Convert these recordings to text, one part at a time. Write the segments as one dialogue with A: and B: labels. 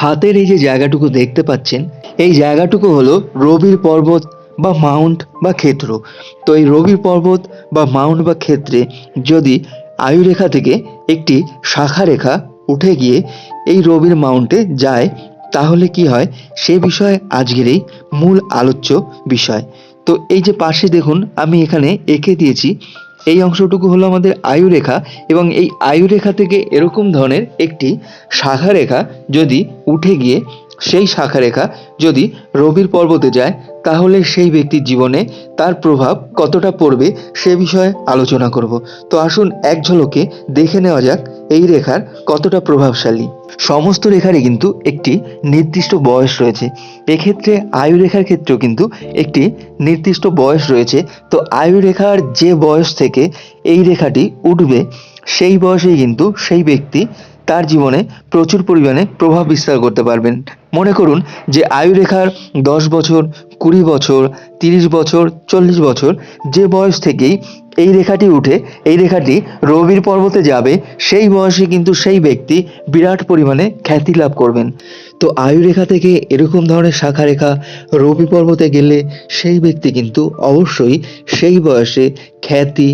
A: হাতের এই যে জায়গাটুকু দেখতে পাচ্ছেন, এই জায়গাটুকু হলো রবির পর্বত বা মাউন্ট বা ক্ষেত্র। তো এই রবির পর্বত বা মাউন্ট বা ক্ষেত্রে যদি আয়ুরেখা থেকে একটি শাখা রেখা উঠে গিয়ে এই রবির মাউন্টে যায়, তাহলে কি হয়? সে বিষয়ে আজকের এই মূল আলোচ্য বিষয়। তো এই যে পাশে দেখুন, আমি এখানে এঁকে দিয়েছি এই অংশটুকু হলো আমাদের আয়ুরেখা এবং এই আয়ুরেখা থেকে এরকম ধরনের একটি শাখা রেখা যদি উঠে গিয়ে সেই শাখা রেখা যদি রবির পর্বতে যায়, তাহলে সেই ব্যক্তির জীবনে তার প্রভাব কতটা পড়বে সে বিষয়ে আলোচনা করব। তো আসুন এক ঝলকে দেখে নেওয়া যাক এই রেখার কতটা প্রভাবশালী? সমস্ত রেখারই কিন্তু একটি নির্দিষ্ট বয়স রয়েছে। এক্ষেত্রে আয়ু রেখার ক্ষেত্রেও কিন্তু একটি নির্দিষ্ট বয়স রয়েছে। তো আয়ু রেখার যে বয়স থেকে এই রেখাটি উঠবে, সেই বয়সেই কিন্তু সেই ব্যক্তি তার জীবনে প্রচুর পরিমাণে প্রভাব বিস্তার করতে পারবেন। মনে করুন যে আয়ু রেখার দশ বছর, কুড়ি বছর, তিরিশ বছর, চল্লিশ বছর, যে বয়স থেকেই এই রেখাটি উঠে, এই রেখাটি রবির পর্বতে যাবে, সেই বয়সে কিন্তু সেই ব্যক্তি বিরাট পরিমাণে খ্যাতি লাভ করবেন। তো আয়ু রেখা থেকে এরকম ধরনের শাখা রেখা রবি পর্বতে গেলে সেই ব্যক্তি কিন্তু অবশ্যই সেই বয়সে খ্যাতি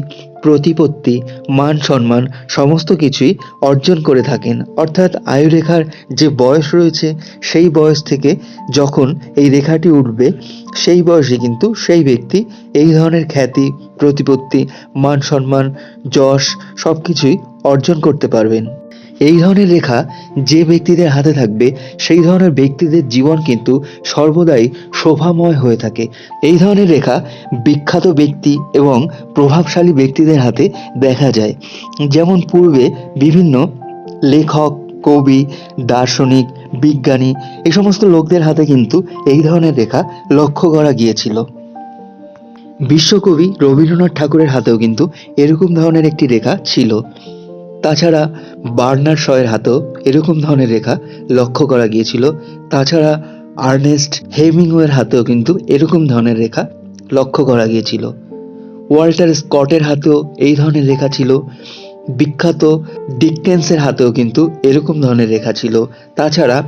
A: প্রতিপত্তি, মান সম্মান, সমস্ত কিছুই অর্জন করে থাকেন। অর্থাৎ আয়ু রেখার যে বয়স রয়েছে, সেই বয়স থেকে যখন এই রেখাটি উঠবে, সেই বয়সে কিন্তু সেই ব্যক্তি এই ধরনের খ্যাতি, প্রতিপত্তি, মান সম্মান, যশ সব কিছুই অর্জন করতে পারবেন। এই ধরনের রেখা যে ব্যক্তিদের হাতে থাকবে, সেই ধরনের ব্যক্তিদের জীবন কিন্তু সর্বদাই শোভাময় হয়ে থাকে। এই ধরনের রেখা বিখ্যাত ব্যক্তি এবং প্রভাবশালী ব্যক্তিদের হাতে দেখা যায়। যেমন পূর্বে বিভিন্ন লেখক, কবি, দার্শনিক, বিজ্ঞানী এই সমস্ত লোকদের হাতে কিন্তু এই ধরনের রেখা লক্ষ্য করা গিয়েছিল। বিশ্বকবি রবীন্দ্রনাথ ঠাকুরের হাতেও কিন্তু এরকম ধরনের একটি রেখা ছিল। তাছাড়া বার্নার্ড শয়ের হাতেও এরকম ধরনের রেখা লক্ষ্য করা গিয়েছিল। তাছাড়া আর্নেস্ট হেমিংওয়ের হাতেও কিন্তু এরকম ধরনের রেখা লক্ষ্য করা গিয়েছিল। ওয়াল্টার স্কটের হাতেও এই ধরনের রেখা ছিল। বিখ্যাত ডিকেন্সের হাতেও কিন্তু এরকম ধরনের রেখা ছিল। তাছাড়া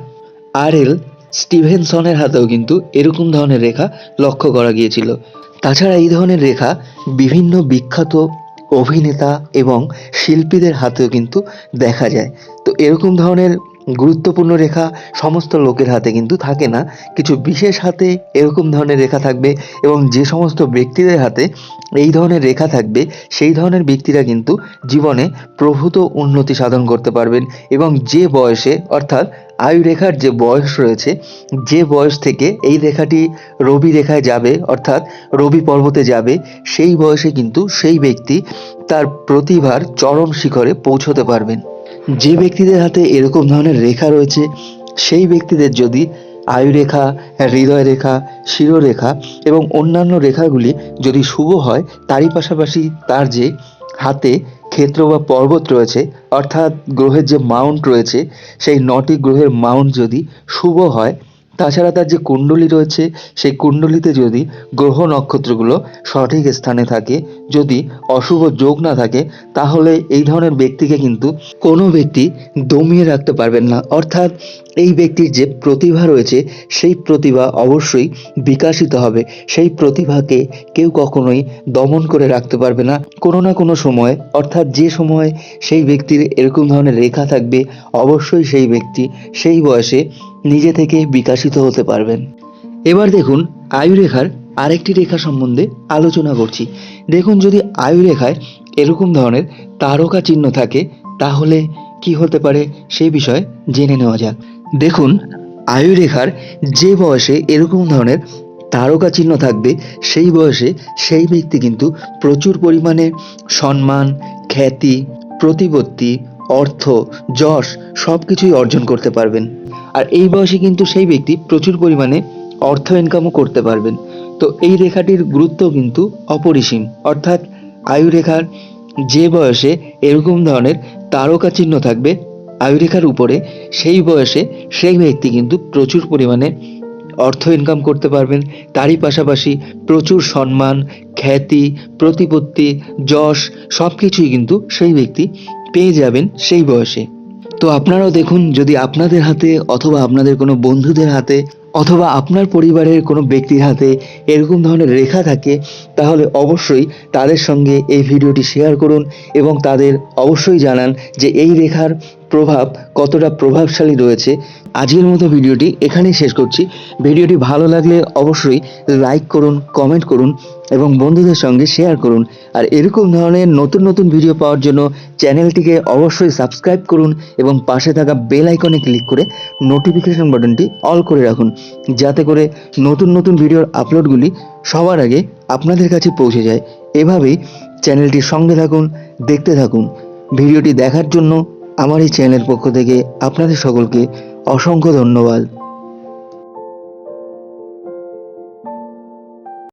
A: আর এল স্টিভেনসনের হাতেও কিন্তু এরকম ধরনের রেখা লক্ষ্য করা গিয়েছিল। তাছাড়া এই ধরনের রেখা বিভিন্ন বিখ্যাত অভিনেতা এবং শিল্পীদের হাতেও কিন্তু দেখা যায়। তো এরকম ধরনের গুরুত্বপূর্ণ রেখা সমস্ত লোকের হাতে কিন্তু থাকে না। কিছু বিশেষ হাতে এরকম ধরনের রেখা থাকবে এবং যে সমস্ত ব্যক্তিদের হাতে এই ধরনের রেখা থাকবে, সেই ধরনের ব্যক্তিরা কিন্তু জীবনে প্রভূত উন্নতি সাধন করতে পারবেন এবং যে বয়সে, অর্থাৎ আয়ু রেখার যে বয়স রয়েছে, যে বয়স থেকে এই রেখাটি রবি রেখায় যাবে, অর্থাৎ রবি পর্বতে যাবে, সেই বয়সে কিন্তু সেই ব্যক্তি তার প্রতিভার চরম শিখরে পৌঁছতে পারবেন। যে ব্যক্তিদের হাতে এরকম ধরনের রেখা রয়েছে, সেই ব্যক্তিদের যদি আয়ু রেখা হৃদয় রেখা শিরোরেখা এবং অন্যান্য রেখাগুলি যদি শুভ হয়, তারই পাশাপাশি তার যে হাতে ক্ষেত্র বা পর্বত রয়েছে, অর্থাৎ গ্রহের যে মাউন্ট রয়েছে, সেই নটি গ্রহের মাউন্ট যদি শুভ হয় তাছাড়া তার যে কুণ্ডলী রয়েছে, সেই কুণ্ডলিতে যদি গ্রহ নক্ষত্রগুলো সঠিক স্থানে থাকে, যদি অশুভ যোগ না থাকে, তাহলে এই ধরনের ব্যক্তিকে কিন্তু কোনো ব্যক্তি দমিয়ে রাখতে পারবেন না। অর্থাৎ এই ব্যক্তির যে প্রতিভা রয়েছে, সেই প্রতিভা অবশ্যই বিকাশিত হবে। সেই প্রতিভাকে কেউ কখনোই দমন করে রাখতে পারবে না। কোনো না কোনো সময়, অর্থাৎ যে সময় সেই ব্যক্তির এরকম ধরনের রেখা থাকবে, অবশ্যই সেই ব্যক্তি সেই বয়সে নিজে থেকে বিকাশিত হতে পারবেন। এবার দেখুন আয়ুরেখার আরেকটি রেখা সম্বন্ধে আলোচনা করছি। দেখুন যদি আয়ুরেখায় এরকম ধরনের তারকা চিহ্ন থাকে, তাহলে কি হতে পারে সেই বিষয়ে জেনে নেওয়া যাক। দেখুন আয়ুরেখার যে বয়সে এরকম ধরনের তারকা চিহ্ন থাকবে, সেই বয়সে সেই ব্যক্তি কিন্তু প্রচুর পরিমাণে সম্মান, খ্যাতি, প্রতিপত্তি, অর্থ, যশ সব কিছুই অর্জন করতে পারবেন। আর এই বয়সে কিন্তু সেই ব্যক্তি প্রচুর পরিমাণে অর্থ ইনকামও করতে পারবেন। তো এই রেখাটির গুরুত্ব কিন্তু অপরিসীম। অর্থাৎ আয়ু রেখার যে বয়সে এরকম ধরনের তারকা চিহ্ন থাকবে, আয়ুরেখার উপরে সেই বয়সে সেই ব্যক্তি কিন্তু প্রচুর পরিমাণে অর্থ ইনকাম করতে পারবেন। তারই পাশাপাশি প্রচুর সম্মান, খ্যাতি, প্রতিপত্তি, যশ সব কিছুই কিন্তু সেই ব্যক্তি পেয়ে যাবেন সেই বয়সে। তো আপনারাও দেখুন, যদি আপনাদের হাতে অথবা আপনাদের কোনো বন্ধুদের হাতে অথবা আপনার পরিবারের কোনো ব্যক্তির হাতে এরকম ধরনের রেখা থাকে, তাহলে অবশ্যই তাদের সঙ্গে এই ভিডিওটি শেয়ার করুন এবং তাদের অবশ্যই জানান যে এই রেখার প্রভাব কতটা প্রভাবশালী রয়েছে, আজকের মতো ভিডিওটি এখানেই শেষ করছি। ভিডিওটি ভালো লাগলে অবশ্যই লাইক করুন, কমেন্ট করুন এবং বন্ধুদের সঙ্গে শেয়ার করুন। আর এরকম ধরনের নতুন নতুন ভিডিও পাওয়ার জন্য চ্যানেলটিকে অবশ্যই সাবস্ক্রাইব করুন এবং পাশে থাকা বেল আইকনে ক্লিক করে নোটিফিকেশন বাটনটি অল করে রাখুন, যাতে করে নতুন নতুন ভিডিওর আপলোডগুলি সবার আগে আপনাদের কাছে পৌঁছে যায়। এভাবেই চ্যানেলটির সঙ্গে থাকুন, দেখতে থাকুন। ভিডিওটি দেখার জন্য আমার এই চ্যানেলের পক্ষ থেকে আপনাদের সকলকে অসংখ্য ধন্যবাদ।